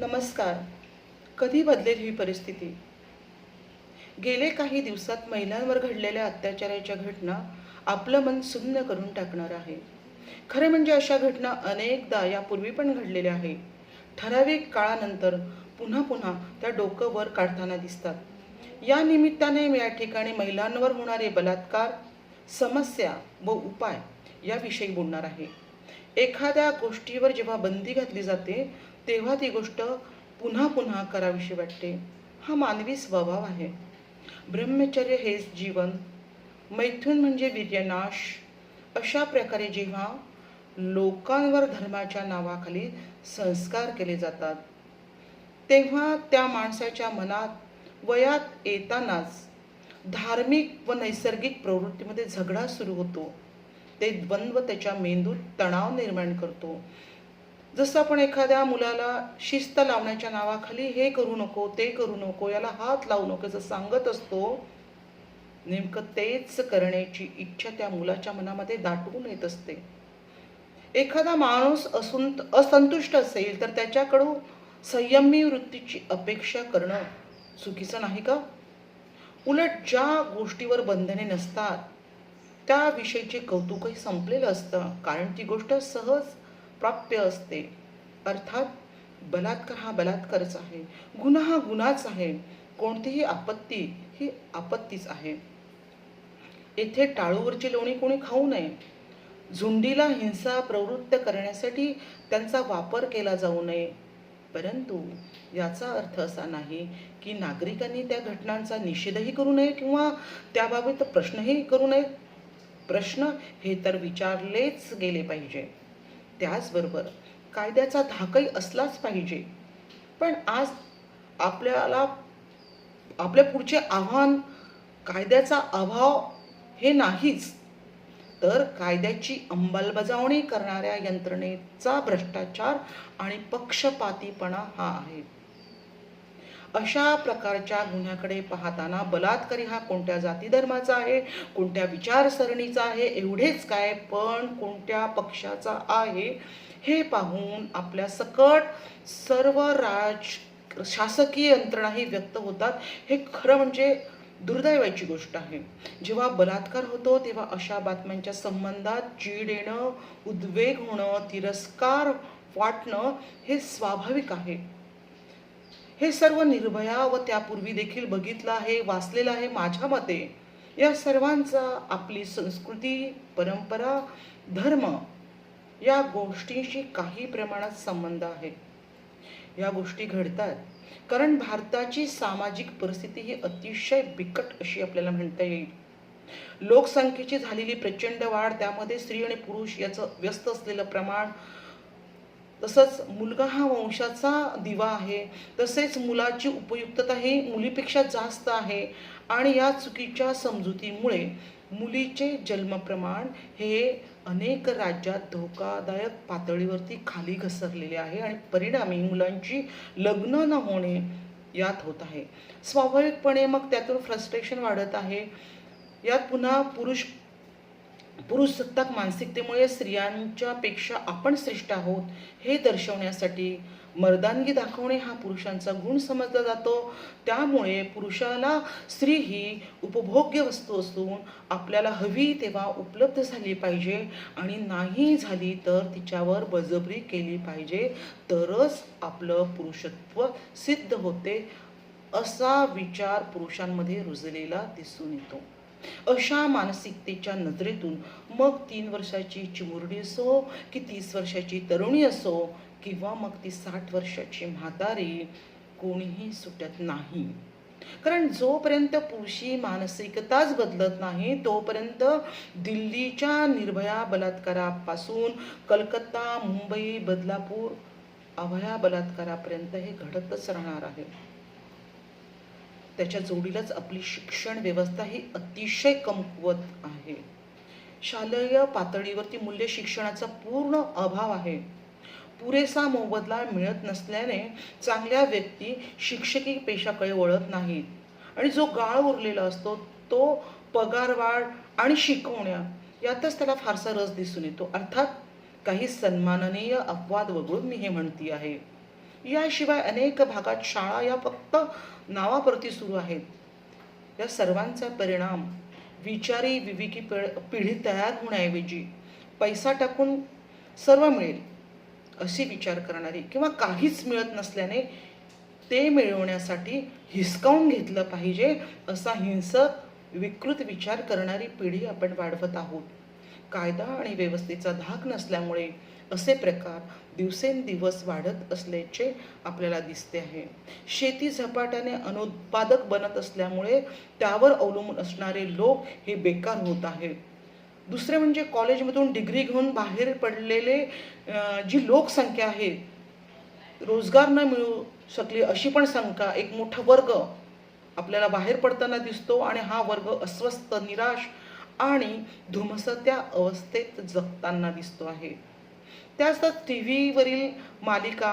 नमस्कार. कधी बदलेल ही परिस्थिती? गेले काही दिवसात महिलांवर घडलेल्या अत्याचाराच्या घटना आपलं मन सुन्न करून टाकणार आहे. खरं म्हणजे अशा घटना अनेकदा यापूर्वी पण घडलेल्या आहे. ठराविक काळानंतर पुन्हा पुन्हा त्या डोकं वर काढताना दिसतात. या निमित्ताने या ठिकाणी महिलांवर होणारे बलात्कार समस्या व उपाय याविषयी बोलणार आहे. एखाद्या गोष्टीवर जेव्हा बंदी घातली जाते तेव्हा ती गोष्ट पुन्हा पुन्हा करावीशी वाटते. हा मानवी स्वभाव आहे. ब्रह्मचर्य हेच जीवन. मैथुन म्हणजे वीर्यनाश. अशा प्रकारे जेव्हा लोकांवर धर्माच्या नावाखाली संस्कार केले जातात तेव्हा त्या माणसाच्या मनात वयात येतानाच धार्मिक व नैसर्गिक प्रवृत्तीमध्ये झगडा सुरू होतो. ते द्वंद्व त्याच्या मेंदूत तणाव निर्माण करतो. जसं आपण एखाद्या मुलाला शिस्त लावण्याच्या नावाखाली हे करू नको ते करू नको याला हात लावू नको जर सांगत असतो नेमकं तेच करण्याची इच्छा त्या मुलाच्या मनामध्ये दाटून येत असते. एखादा माणूस असून असंतुष्ट असेल तर त्याच्याकडून संयमी वृत्तीची अपेक्षा करणं चुकीचं नाही का? उलट ज्या गोष्टीवर बंधने नसतात त्याविषयीचे कौतुकही संपलेलं असतं कारण ती गोष्ट सहज प्राप्य असते. अर्थात बलात्कार हा बलात्कारच आहे. गुन्हा हा गुन्हाच आहे. कोणतीही आपत्ती ही आपत्तीच आहे. येथे टाळूवरची लोणी कोणी खाऊ नये. झुंडीला हिंसा प्रवृत्त करण्यासाठी त्यांचा वापर केला जाऊ नये. परंतु याचा अर्थ असा नाही की नागरिकांनी त्या घटनांचा निषेधही करू नये किंवा त्याबाबत प्रश्नही करू नये. प्रश्न हे तर विचारलेच गेले पाहिजे. त्याचबरोबर कायद्याचा धाकही असलाच पाहिजे. पण आज आपल्याला आपल्या पुढचे आव्हान कायद्याचा अभाव हे नाहीच. तर कायद्याची अंमलबजावणी करणाऱ्या यंत्रणेचा भ्रष्टाचार आणि पक्षपातीपणा हा आहे. अशा प्रकारच्या गुन्ह्याकडे पाहताना बलात्कारी हा कोणत्या जाती धर्माचा आहे कोणत्या विचारसरणीचा आहे एवढेच काय पण कोणत्या पक्षाचा आहे हे पाहून आपल्या सकट सर्व राज शासकीय यंत्रणाही व्यक्त होतात. हे खरं म्हणजे दुर्दैवाची गोष्ट आहे. जेव्हा बलात्कार होतो तेव्हा अशा बातम्यांच्या संबंधात चीड येणं उद्वेग होणं तिरस्कार वाटणं हे स्वाभाविक आहे. हे सर्व निर्भया व त्यापूर्वी देखील बघितलं आहे वाचलेलं आहे माझ्या मते. या सर्वांचा आपली संस्कृती परंपरा धर्म या गोष्टींशी काही प्रमाणात संबंध आहे. या गोष्टी घडतात कारण भारताची सामाजिक परिस्थिती ही अतिशय बिकट अशी आपल्याला म्हणता येईल. लोकसंख्येची झालेली प्रचंड वाढ त्यामध्ये स्त्री आणि पुरुष याचं व्यस्त असलेलं प्रमाण तसंच मुलगा हा वंशाचा दिवा आहे. तसेच मुलाची उपयुक्तता ही मुलीपेक्षा जास्त आहे. आणि या चुकीच्या समजुतीमुळे मुलीचे जन्मप्रमाण हे अनेक राज्यात धोकादायक पातळीवरती खाली घसरलेले आहे आणि परिणामी मुलांची लग्न न होणे यात होत आहे. स्वाभाविकपणे मग त्यातून फ्रस्ट्रेशन वाढत आहे. यात पुन्हा पुरुष पुरुष सत्ताक मानसिकतेमुळे स्त्रियांच्या पेक्षा आपण श्रेष्ठ आहोत हे दर्शवण्यासाठी मर्दानगी दाखवणे हा पुरुषांचा गुण समजला जातो. त्यामुळे पुरुषाला स्त्री ही उपभोग्य वस्तू असून आपल्याला हवी तेव्हा उपलब्ध झाली पाहिजे आणि नाही झाली तर तिच्यावर बजबरी केली पाहिजे तरच आपलं पुरुषत्व सिद्ध होते असा विचार पुरुषांमध्ये रुजलेला दिसून येतो. अशा मानसिकतेच्या नजरेतून मग तीन वर्षाची चिमुरडी असो की तीस वर्षाची तरुणी असो किंवा मग ती साठ वर्षाची म्हातारी कोणीही सुटत नाही. कारण जोपर्यंत पुरुषी मानसिकताच बदलत नाही तोपर्यंत दिल्लीच्या निर्भया बलात्कारापासून कलकत्ता मुंबई बदलापूर अभया बलात्कारापर्यंत हे घडतच राहणार आहे. त्याच्या जोडीलाच आपली शिक्षण व्यवस्था ही अतिशय कमकुवत आहे. शालेय पातळीवरती मूल्य शिक्षणाचा पूर्ण अभाव आहे. पुरेसा मोबदला मिळत नसल्याने चांगल्या व्यक्ती शिक्षकी पेशाकडे वळत नाहीत. आणि जो गाळ उरलेला असतो तो पगारवाढ आणि शिकवण्या यातच त्याला फारसा रस दिसून येतो. अर्थात काही सन्माननीय अपवाद वगळून मी हे म्हणती आहे याशिवाय अनेक भागात शाळा या फक्त नावापुरती सुरू आहेत. या सर्वांचा परिणाम विचारी विवेकी पिढी तयार होण्याऐवजी पैसा टाकून सर्व मिळेल असे विचार करणारी किंवा काहीच मिळत नसल्याने ते मिळवण्यासाठी हिसकावून घेतलं पाहिजे असा हिंसक विकृत विचार करणारी पिढी आपण वाढवत आहोत. कायदा आणि व्यवस्थेचा धाक नसल्यामुळे असे प्रकार दिवसेंदिवस वाढत असल्याचे आपल्याला दिसते आहे. शेती झपाट्याने अनुत्पादक बनत असल्यामुळे त्यावर अवलंबून असणारे लोक हे बेकार होत आहेत. दुसरे म्हणजे कॉलेजमधून डिग्री घेऊन बाहेर पडलेले जी लोकसंख्या आहे रोजगार न मिळू शकली अशी पण संख्या एक मोठा वर्ग आपल्याला बाहेर पडताना दिसतो आणि हा वर्ग अस्वस्थ निराश आणि धुमसत्या अवस्थेत जगताना दिसतो आहे. त्याच टी व्हीवरील मालिका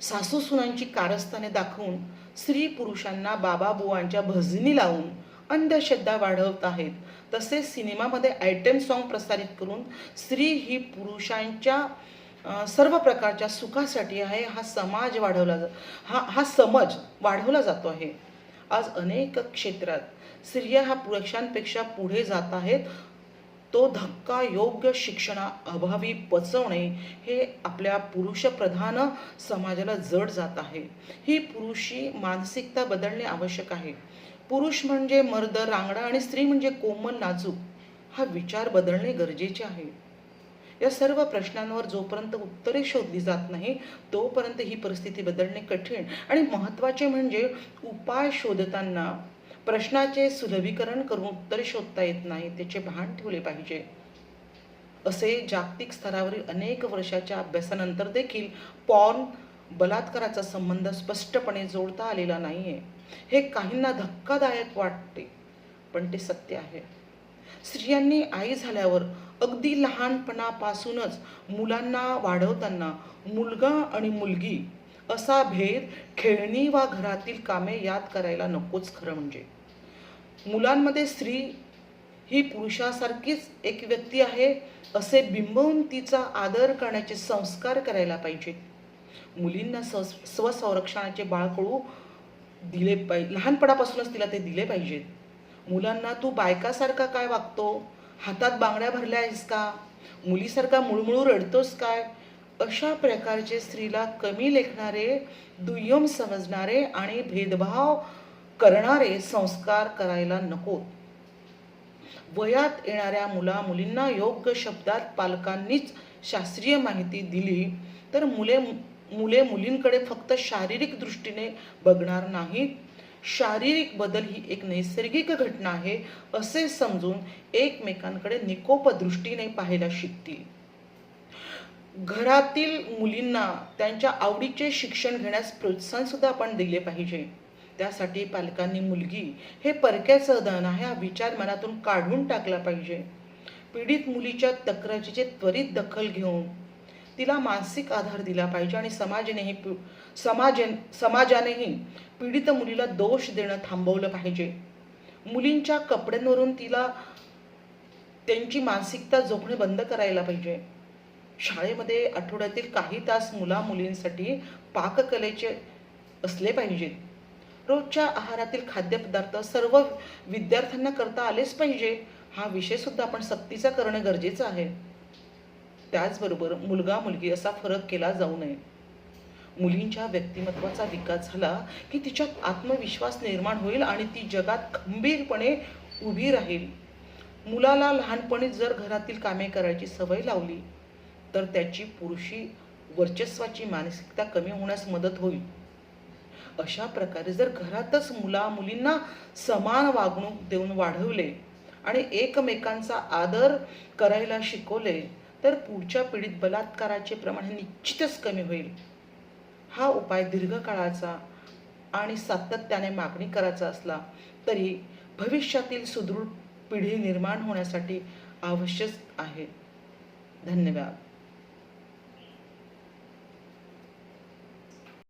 सासू सुनांची कारस्थाने दाखवून स्त्री पुरुषांना बाबा बुवांच्या भजनी लावून अंधश्रद्धा वाढवत आहेत. तसेच सिनेमामध्ये आयटम सॉन्ग प्रसारित करून स्त्री ही पुरुषांच्या सर्व प्रकारच्या सुखासाठी आहे. हा समाज वाढवला जा हा हा समज वाढवला जातो आहे. आज अनेक क्षेत्रात स्त्रिया हा पुरुषांपेक्षा पुढे जात आहेत. तो धक्का योग्य शिक्षणाअभावी पचवणे हे आपल्या पुरुषप्रधान समाजाला जड जात आहे. ही पुरुषी मानसिकता बदलणे आवश्यक आहे. पुरुष म्हणजे मर्द रांगडा आणि स्त्री म्हणजे कोमल नाजूक हा विचार बदलणे गरजेचे आहे. या सर्व प्रश्नांवर जोपर्यंत उत्तरे शोधली जात नाही तोपर्यंत ही परिस्थिती बदलणे कठीण आणि महत्त्वाचे म्हणजे उपाय शोधताना प्रश्नाचे सुलभीकरण करून उत्तरे शोधता येत नाही त्याचे भान ठेवले पाहिजे. असे जागतिक स्तरावरील अनेक वर्षाच्या अभ्यासानंतर देखील पॉर्न बलात्काराचा संबंध स्पष्टपणे जोडता आलेला नाहीये. हे काहींना धक्कादायक वाटते पण ते सत्य आहे. स्त्रियांनी आई झाल्यावर अगदी लहानपणापासूनच मुलांना वाढवताना मुलगा आणि मुलगी असा भेद खेळणी वा घरातील कामे यात करायला नकोच खरं म्हणजे. मुलांमध्ये स्त्री ही पुरुषासारखीच एक व्यक्ती आहे असे बिंबवून तिचा आदर करण्याचे संस्कार करायला पाहिजे. मुलींना स्व स्वसंरक्षणाचे बाळकडू दिले पाहिजे लहानपणापासूनच तिला ते दिले पाहिजेत मुलांना तू बायकासारखा काय वागतो? हातात बांगड्या भरल्या आहेस का? मुलीसारखा मुळमुळू रडतोस काय? अशा प्रकारचे स्त्रीला कमी लेखणारे दुय्यम समजणारे आणि भेदभाव करणारे संस्कार करायला नकोत वयात येणाऱ्या मुला मुलींना योग्य शब्दात पालकांनीच शास्त्रीय माहिती दिली तर मुले मुले मुलींकडे फक्त शारीरिक दृष्टीने बघणार नाही शारीरिक बदल ही एक नैसर्गिक घटना आहे असे समजून एकमेकांकडे निकोप दृष्टीने पाहायला शिकतील. घरातील मुलींना त्यांच्या आवडीचे शिक्षण घेण्यास प्रोत्साहन सुद्धा आपण दिले पाहिजे. त्यासाठी पालकांनी मुलगी हे परक्याचं धन आहे हा विचार मनातून काढून टाकला पाहिजे. पीडित मुलीच्या तक्रारीची त्वरित दखल घेऊन तिला मानसिक आधार दिला पाहिजे आणि समाजानेही समाज समाजानेही पीडित मुलीला दोष देणं थांबवलं पाहिजे. मुलींच्या कपड्यांवरून तिला त्यांची मानसिकता जोखणे बंद करायला पाहिजे. शाळेमध्ये आठवड्यातील काही तास मुला मुलींसाठी पाककलेचे असले पाहिजेत रोजच्या आहारातील खाद्यपदार्थ सर्व विद्यार्थ्यांना करता आलेच पाहिजे हा विषय सुद्धा आपण सक्तीचा करणं गरजेचं आहे. त्याचबरोबर मुलगा मुलगी असा फरक केला जाऊ नये. मुलींच्या व्यक्तिमत्वाचा विकास झाला की तिच्यात आत्मविश्वास निर्माण होईल आणि ती जगात खंबीरपणे उभी राहील. मुलाला लहानपणी जर घरातील कामे करायची सवय लावली तर त्याची पुरुषी वर्चस्वाची मानसिकता कमी होण्यास मदत होईल. अशा प्रकारे जर घरातच मुला मुलींना समान वागणूक देऊन वाढवले आणि एकमेकांचा आदर करायला शिकवले तर पुढच्या पिढीत बलात्काराचे प्रमाण हे निश्चितच कमी होईल. हा उपाय दीर्घकाळाचा आणि सातत्याने मागणी करायचा असला तरी भविष्यातील सुदृढ पिढी निर्माण होण्यासाठी आवश्यक आहे. धन्यवाद.